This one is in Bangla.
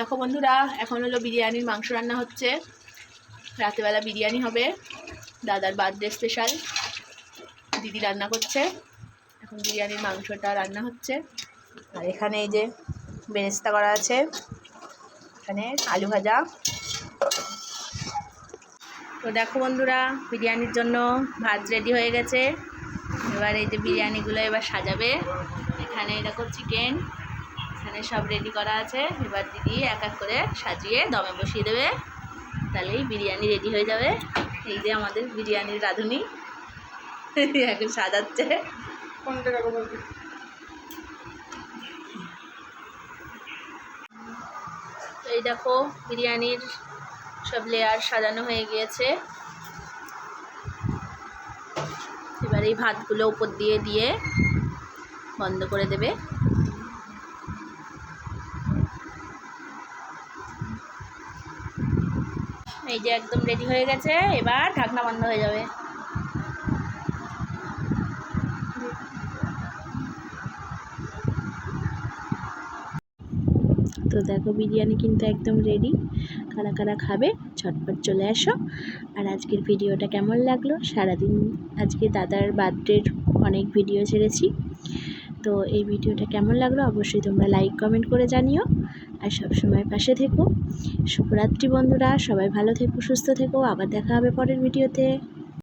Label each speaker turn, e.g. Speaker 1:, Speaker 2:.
Speaker 1: দেখো বন্ধুরা, এখন হলো বিরিয়ানির মাংস রান্না হচ্ছে। রাতেবেলা বিরিয়ানি হবে, দাদার বার্থডে স্পেশাল দিদি রান্না করছে, এখন বিরিয়ানির মাংসটা রান্না হচ্ছে। আর এখানে এই যে বেরেস্তা করা আছে, এখানে আলু ভাজা। তো দেখো বন্ধুরা, বিরিয়ানির জন্য ভাত রেডি হয়ে গেছে। এবার এই যে বিরিয়ানিগুলো এবার সাজাবে। এখানে দেখো চিকেন এখানে সব রেডি করা আছে। এবার দিদি এক এক করে সাজিয়ে দমে বসিয়ে দেবে। তাহলেই বিরিয়ানি রেডি হয়ে যাবে। এই যে আমাদের বিরিয়ানির রাঁধুনি। এখন সাজাচ্ছে। এই দেখো, বিরিয়ানির সব লেয়ার সাজানো হয়ে গিয়েছে। এবার এই ভাতগুলো উপর দিয়ে দিয়ে বন্ধ করে দেবে। এই যে একদম রেডি হয়ে গেছে, এবার ঢাকনা বন্ধ হয়ে যাবে। তো দেখো, বিরিয়ানি কিন্তু একদম রেডি কারা কারা খাবে, ঝটপট চলে আসো আর আজকের ভিডিওটা কেমন লাগল? সারাদিন আজকে দাদার বার্থডের অনেক ভিডিও ছেড়েছি। তো এই ভিডিওটা কেমন লাগল অবশ্যই তোমরা লাইক কমেন্ট করে জানিও। আর সব সময় পাশে থেকো। শুভরাত্রি বন্ধুরা, সবাই ভালো থেকো, সুস্থ থেকো। আবার দেখা হবে পরের ভিডিওতে।